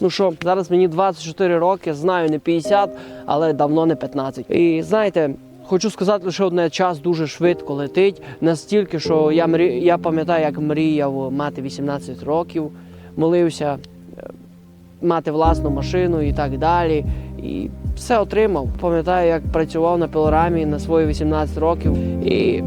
Ну що, зараз мені 24 роки, знаю не 50, але давно не 15. І знаєте, хочу сказати лише одне час дуже швидко летить. Настільки, що я мрі... я пам'ятаю, як мріяв мати 18 років, молився е, мати власну машину і так далі. І все отримав. Пам'ятаю, як працював на пилорамі на свої 18 років. І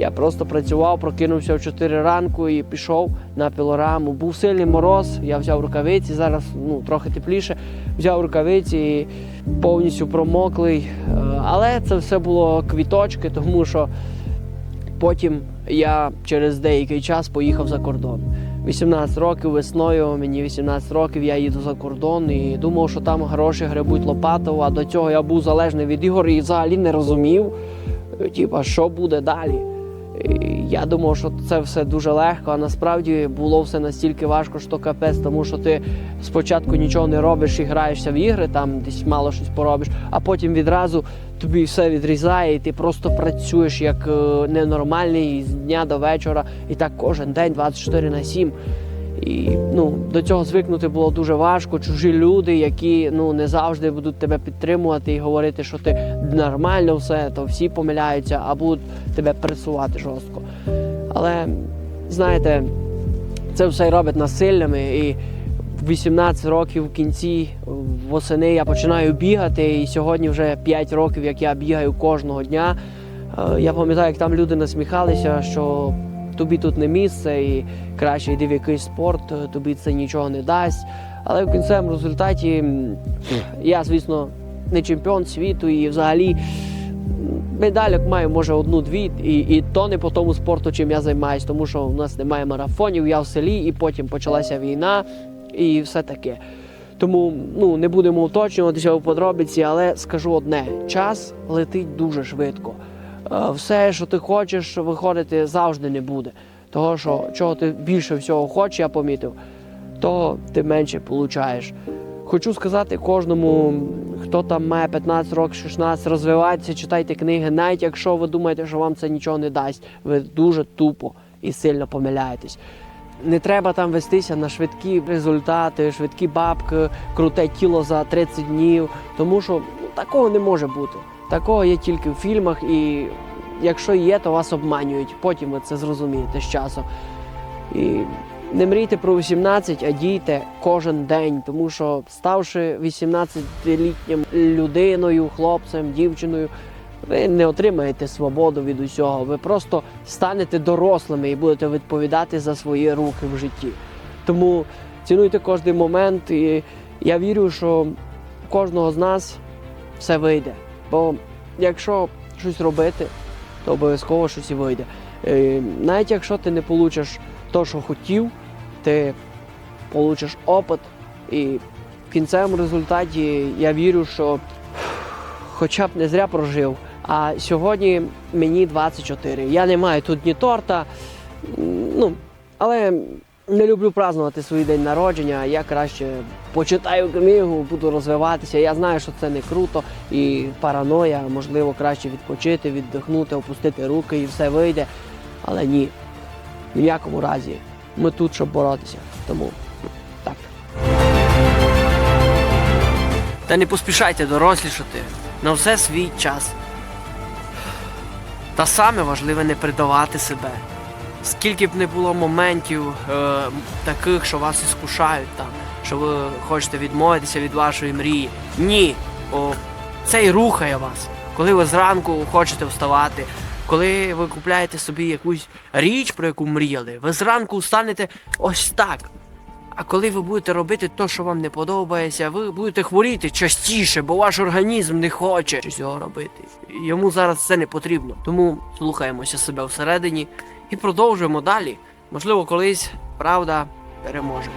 я просто працював, прокинувся в 4 ранку і пішов на пілораму. Був сильний мороз, я взяв рукавиці, зараз ну, трохи тепліше. Взяв рукавиці і повністю промоклий. Е, Але це все було квіточки, тому що потім я через деякий час поїхав за кордон. 18 років весною, мені 18 років, я їду за кордон і думав, що там гроші гребуть лопатою, а до цього я був залежний від ігор і взагалі не розумів, типа, що буде далі. Я думав, що це все дуже легко, а насправді було все настільки важко, що капець, тому що ти спочатку нічого не робиш і граєшся в ігри, там десь мало щось поробиш, а потім відразу тобі все відрізає, і ти просто працюєш як е, ненормальний з дня до вечора, і так кожен день 24 на 7. І ну, до цього звикнути було дуже важко. Чужі люди, які ну не завжди будуть тебе підтримувати і говорити, що ти нормально все, то всі помиляються, а будуть тебе пресувати жорстко. Але знаєте, це все робить нас сильними. І в 18 років в кінці восени я починаю бігати. І сьогодні вже 5 років, як я бігаю кожного дня. Е, Я пам'ятаю, як там люди насміхалися, що тобі тут не місце, і краще йди в якийсь спорт, тобі це нічого не дасть. Але в кінцевому результаті я, звісно, не чемпіон світу і взагалі м, медальок маю, може, одну-дві, і, і то не по тому спорту, чим я займаюся, тому що в нас немає марафонів, я в селі, і потім почалася війна і все таке. Тому ну, не будемо уточнюватися у подробиці, але скажу одне: час летить дуже швидко. Е, Все, що ти хочеш виходити, завжди не буде. Того, що чого ти більше всього хочеш, я помітив, то ти менше получаєш. Хочу сказати кожному, хто там має 15 років, 16, розвивайтеся, читайте книги, навіть якщо ви думаєте, що вам це нічого не дасть, ви дуже тупо і сильно помиляєтесь. Не треба там вестися на швидкі результати, швидкі бабки, круте тіло за 30 днів, тому що ну, такого не може бути. Такого є тільки в фільмах, і якщо є, то вас обманюють. Потім ви це зрозумієте з часом. І не мрійте про 18, а дійте кожен день, тому що ставши 18-літнім людиною, хлопцем, дівчиною, ви не отримаєте свободу від усього. Ви просто станете дорослими і будете відповідати за свої рухи в житті. Тому цінуйте кожен момент, і я вірю, що у кожного з нас все вийде. Бо якщо щось робити, то обов'язково щось і вийде. Е, Навіть якщо ти не получиш те, що хотів, ти получиш опит, і в кінцевому результаті я вірю, що хоча б не зря прожив. А сьогодні мені 24. Я не маю тут ні торта, ну, але не люблю празднувати свій день народження. Я краще почитаю книгу, буду розвиватися. Я знаю, що це не круто і параноя, можливо, краще відпочити, віддихнути, опустити руки і все вийде. Але ні, в якому разі. Ми тут, щоб боротися. Тому так. Та не поспішайте дорослішати. На все свій час. Та саме важливе не предавати себе. Скільки б не було моментів е, таких, що вас іскушають там, що ви хочете відмовитися від вашої мрії. Ні. О, це і рухає вас. Коли ви зранку хочете вставати, коли ви купляєте собі якусь річ, про яку мріяли, ви зранку встанете ось так. А коли ви будете робити те, що вам не подобається, ви будете хворіти частіше, бо ваш організм не хоче цього робити. Йому зараз це не потрібно. Тому слухаємося себе всередині і продовжуємо далі. Можливо, колись правда переможе.